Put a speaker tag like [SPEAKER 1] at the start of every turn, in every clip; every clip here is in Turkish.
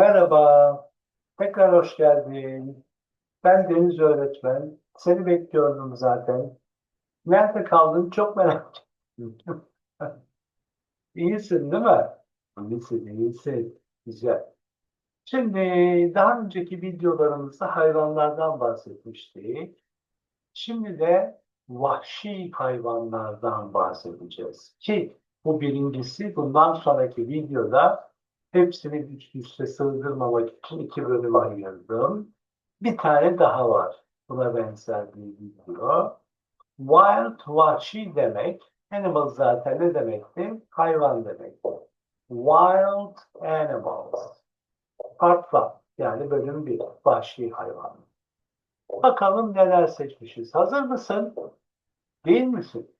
[SPEAKER 1] Merhaba, tekrar hoş geldin. Ben Deniz öğretmen. Seni bekliyordum zaten. Nerede kaldın? Çok merak ettim. İyisin değil mi? İyisin, iyisin. Güzel. Şimdi daha önceki videolarımızda hayvanlardan bahsetmiştik. Şimdi de vahşi hayvanlardan bahsedeceğiz. Ki bu birincisi bundan sonraki videoda hepsini üst üste sığdırmamak için iki bölüm ayırdım. Bir tane daha var. Buna benzer bir video. Wild, vahşi demek. Animal zaten ne demekti? Hayvan demek. Wild animals. Part 1. Yani bölüm 1. Vahşi hayvan. Bakalım neler seçmişiz. Hazır mısın? Değil misin?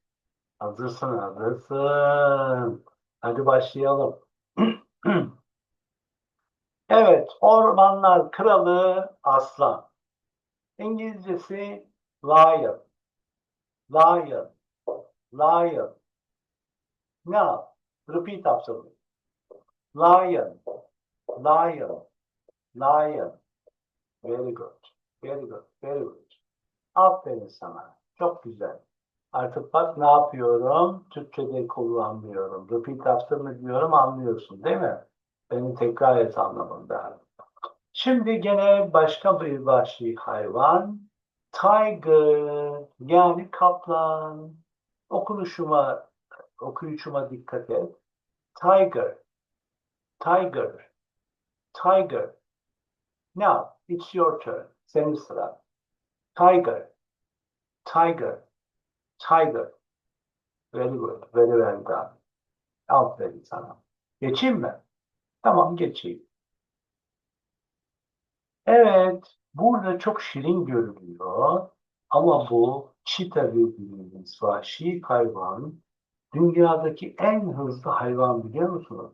[SPEAKER 1] Hazırsın, hazırsın. Hadi başlayalım. Ormanlar kralı aslan. İngilizcesi lion. Lion. Lion. Now, repeat after. Lion. Lion. Lion. Very good. Very good. Very good. Aferin sana. Çok güzel. Artık bak ne yapıyorum? Türkçe'de kullanmıyorum. Repeat after me diyorum anlıyorsun değil mi? Beni tekrar et anlamında. Şimdi gene başka bir vahşi hayvan. Tiger yani kaplan. Okunuşuma, okuyuşuma dikkat et. Tiger. Tiger. Tiger. Now, it's your turn. Senin sıra. Tiger. Tiger. Tiger. Very good. Very well done. Aferin sana. Geçeyim mi? Tamam geçeyim. Evet, burada çok şirin görünüyor. Ama bu çita dediğimiz vahşi hayvan dünyadaki en hızlı hayvan biliyor musunuz?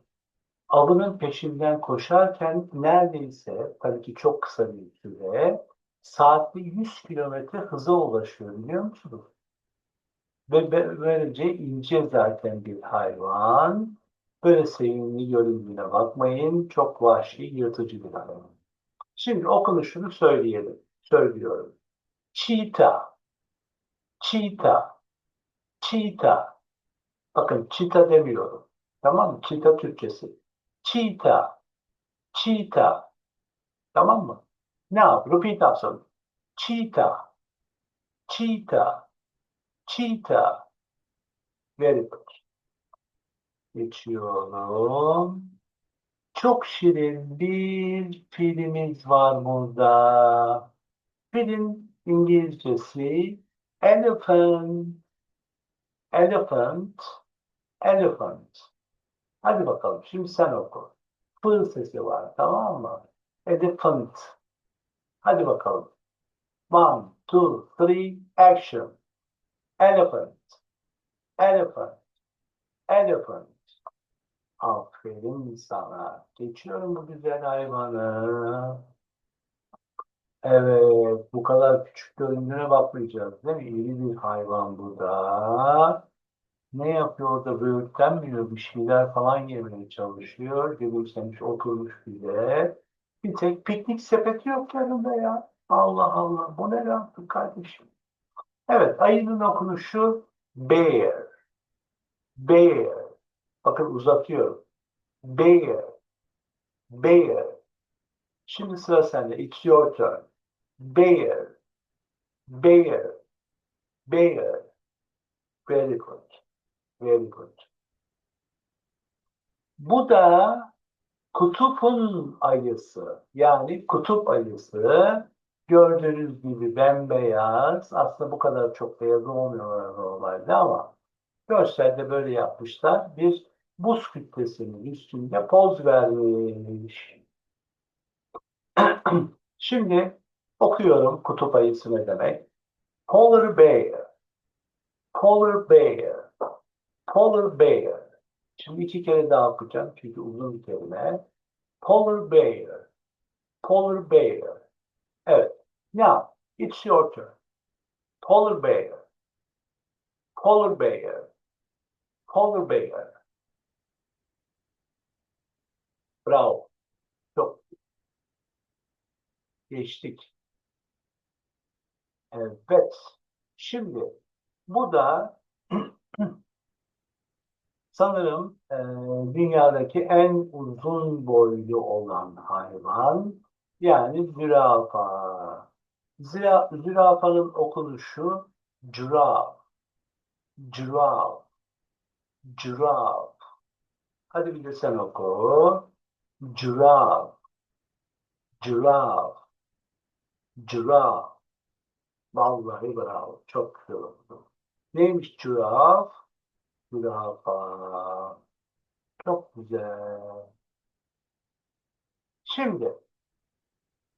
[SPEAKER 1] Avının peşinden koşarken neredeyse, tabii ki çok kısa bir süre, saatte 100 kilometre hıza ulaşıyor biliyor musunuz? Ve böylece ince zaten bir hayvan. Böyle sevimli göründüğüne bakmayın. Çok vahşi, yırtıcı bir hayvan. Şimdi okunuşunu söyleyelim. Söylüyorum. Cheetah. Cheetah. Cheetah. Bakın cheetah demiyorum. Tamam mı? Cheetah Türkçesi. Cheetah. Cheetah. Tamam mı? Now, repeat after. Cheetah. Cheetah. Cheetah. Very good. Geçiyorum. Çok şirin bir filimiz var burada. Film İngilizcesi elephant, elephant, elephant. Hadi bakalım şimdi sen oku. Fır sesi var tamam mı? Elephant. Hadi bakalım. One, two, three, action. Elephant, elephant, elephant. Aferin sana. Geçiyorum bu güzel hayvanı. Evet, bu kadar küçük göründüğüne bakmayacağız değil mi? İri bir hayvan bu da. Ne yapıyor orada böğürtlen mi yiyor? Bir şeyler falan yemeye çalışıyor. Gülümsemiş oturmuş bile. Bir tek piknik sepeti yok yanında ya. Allah Allah. Bu ne yaptın kardeşim? Evet, ayının okunuşu bear. Bear. Bakın uzatıyorum. Bear. Bear. Şimdi sıra sende. It's your turn. Bear. Bear. Bear. Very good. Very good. Bu da kutupun ayısı. Yani kutup ayısı. Gördüğünüz gibi bembeyaz. Aslında bu kadar çok beyaz olmuyorlar normalde ama görselde böyle yapmışlar. Bir buz kütlesinin üstünde poz vermiş. Şimdi okuyorum kutup ayısı ne demek. Polar bear, polar bear, polar bear. Şimdi iki kere daha okuyacağım çünkü uzun bir kelime. Polar bear, polar bear. Evet. Now, it's your turn. Polar bear, polar bear, polar bear. Bravo. Çok Geçtik. Evet. Şimdi bu da sanırım e, dünyadaki en uzun boylu olan hayvan yani zürafa. Zira, zürafanın okunuşu giraffe. Giraffe. Giraffe. Hadi bir de sen oku. Giraffe. Giraffe. Giraffe. Vallahi bravo. Çok güzel oldu. Neymiş giraffe? Zürafa. Çok güzel. Şimdi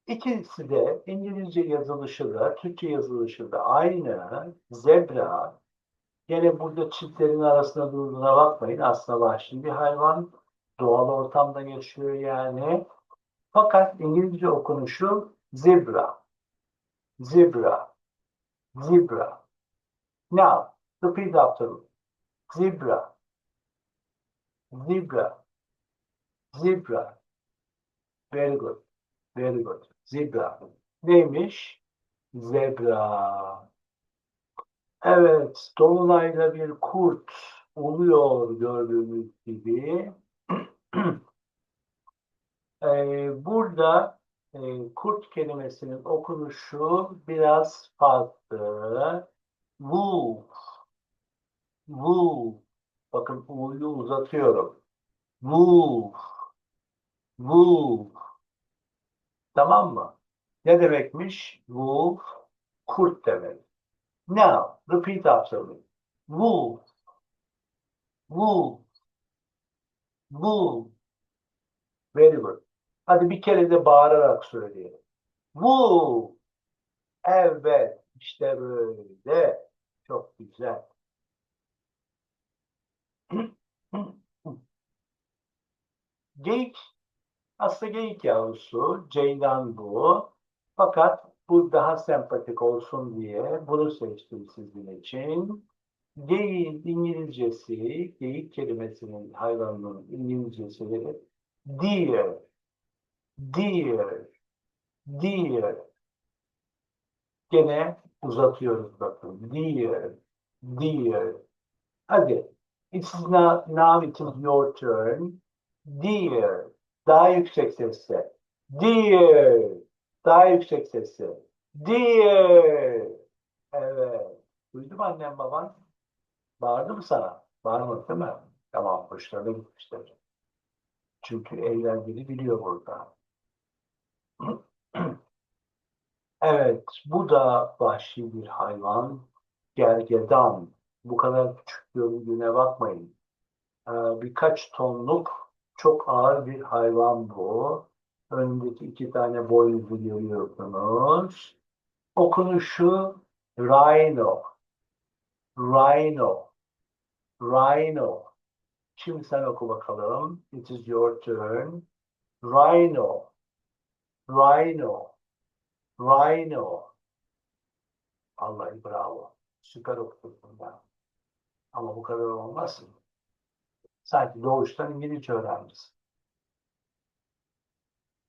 [SPEAKER 1] ikisi de İngilizce yazılışı da Türkçe yazılışı da aynı. Zebra. Gene burada çiftlerin arasında durduğuna bakmayın. Aslında vahşi bir hayvan. Doğal ortamda yaşıyor yani. Fakat İngilizce okunuşu zebra. Zebra. Zebra. Now, repeat after me. Zebra. Zebra. Zebra. Very good. Very good. Zebra. Neymiş? Zebra. Evet, dolunayda bir kurt oluyor gördüğünüz gibi. Ee, burada e, kurt kelimesinin okunuşu biraz farklı. Wolf. Wolf. Bakın U'yu uzatıyorum. Wolf. Wolf. Tamam mı? Ne demekmiş? Wolf. Kurt demek. Now, repeat after me. Wolf. Wolf. Wolf. Very good. Hadi bir kere de bağırarak söyleyelim. Wolf. Evet. işte böyle. Çok güzel. Geyik aslında geyik yavrusu. Ceylan bu. Fakat bu daha sempatik olsun diye bunu seçtim sizin için. Geyiğin İngilizcesi, geyik kelimesinin hayvanının İngilizcesi deer. Deer. Deer. Gene uzatıyoruz bakın. Deer. Deer. Hadi. It's now, now it is your turn. Deer. Daha yüksek sesle. Deer. Daha yüksek sesle. Deer. Evet. Duydu mu annem baban? Bağırdı mı sana? Bağırmadı değil mi? Tamam. Hoşlarına gitmişler. Çünkü eğlenceli biliyor burada. Evet. Bu da vahşi bir hayvan. Gergedan. Bu kadar küçük göründüğüne bakmayın. Ee, birkaç tonluk çok ağır bir hayvan bu. Önündeki iki tane boynuzu görüyorsunuz. Okunuşu rhino. Rhino. Rhino. Şimdi sen oku bakalım. It is your turn. Rhino. Rhino. Rhino. Vallahi bravo. Süper okudun ben. Ama bu kadar olmaz. Sanki doğuştan İngilizce öğrencisi.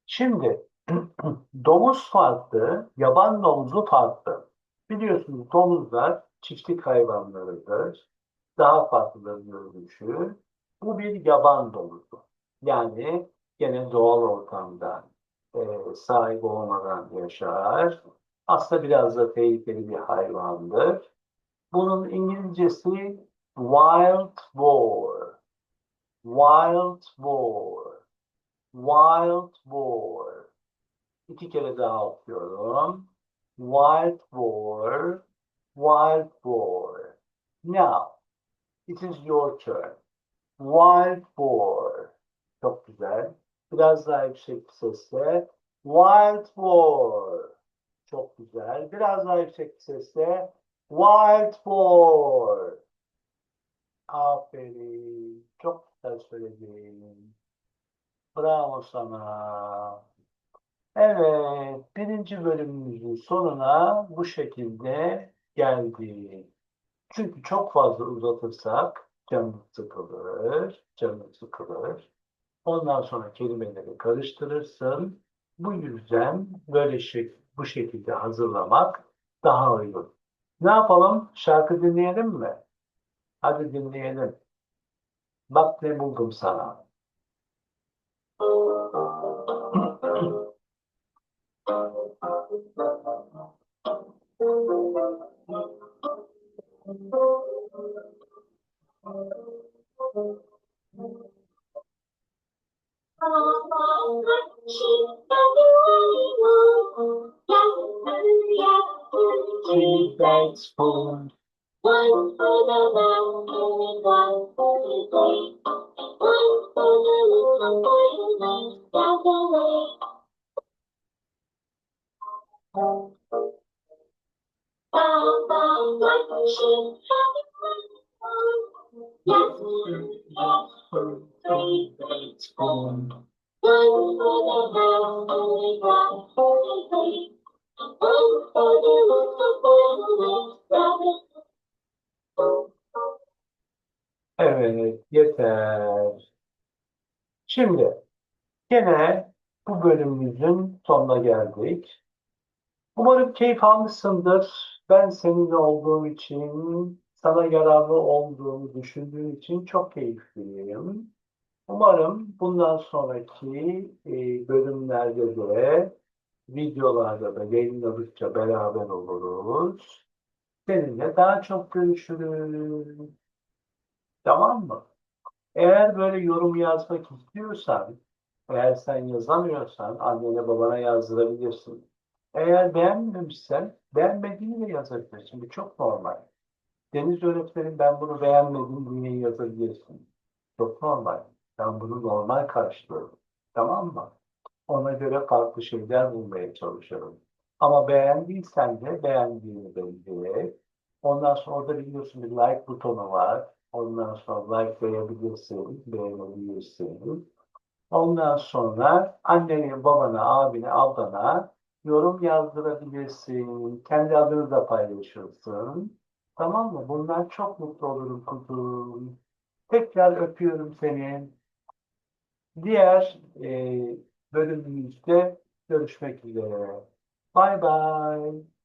[SPEAKER 1] Şimdi domuz farklı, yaban domuzu farklı. Biliyorsunuz domuzlar çiftlik hayvanlarıdır. Daha farklıdır görünüşü. Bu bir yaban domuzu. Yani gene doğal ortamda e, sahip olmadan yaşar. Aslında biraz da tehlikeli bir hayvandır. Bunun İngilizcesi wild boar. Wild boar. Wild boar. İki kere daha okuyorum. Wild boar. Wild boar. Now, it is your turn. Wild boar. Çok güzel. Biraz daha yüksek bir sesle. Wild boar. Çok güzel. Biraz daha yüksek bir sesle. Wild boar. Aferin. Çok güzel söyledin. Bravo sana. Evet, birinci bölümümüzün sonuna bu şekilde geldik. Çünkü çok fazla uzatırsak canınız sıkılır, canınız sıkılır. Ondan sonra kelimeleri karıştırırsın Bu yüzden böyle şey, bu şekilde hazırlamak daha uygun. Ne yapalım? Şarkı dinleyelim mi? Hadi dinleyelim. Bak ne buldum sana.
[SPEAKER 2] One for the mountain and one for the day. One for the little boy who lives down the way. Bow, bow, sheep, having fun. Yes, yes,
[SPEAKER 1] Three bags full.
[SPEAKER 2] one for the mountain and one for the day. One for the little
[SPEAKER 1] Şimdi gene bu bölümümüzün sonuna geldik. Umarım keyif almışsındır. Ben seninle olduğum için, sana yararlı olduğunu düşündüğüm için çok keyifliyim. Umarım bundan sonraki e, bölümlerde de, videolarda da yayınladıkça beraber oluruz. Seninle daha çok görüşürüz. Tamam mı? Eğer böyle yorum yazmak istiyorsan, eğer sen yazamıyorsan annene babana yazdırabilirsin. Eğer beğenmemişsen, beğenmediğini de yazabilirsin. Bu çok normal. Deniz öğretmenim ben bunu beğenmedim diye yazabilirsin. Çok normal. Ben bunu normal karşılıyorum. Tamam mı? Ona göre farklı şeyler bulmaya çalışıyorum. Ama beğendiysen de beğendiğini belli. Ondan sonra orada biliyorsun bir like butonu var. Ondan sonra likelayabilirsin, beğenebilirsin. Ondan sonra annene, babana, abine, ablana yorum yazdırabilirsin. Kendi adını da paylaşırsın. Tamam mı? Bundan çok mutlu olurum kuzum. Tekrar öpüyorum seni. Diğer e, bölümümüzde görüşmek üzere. Bye bye.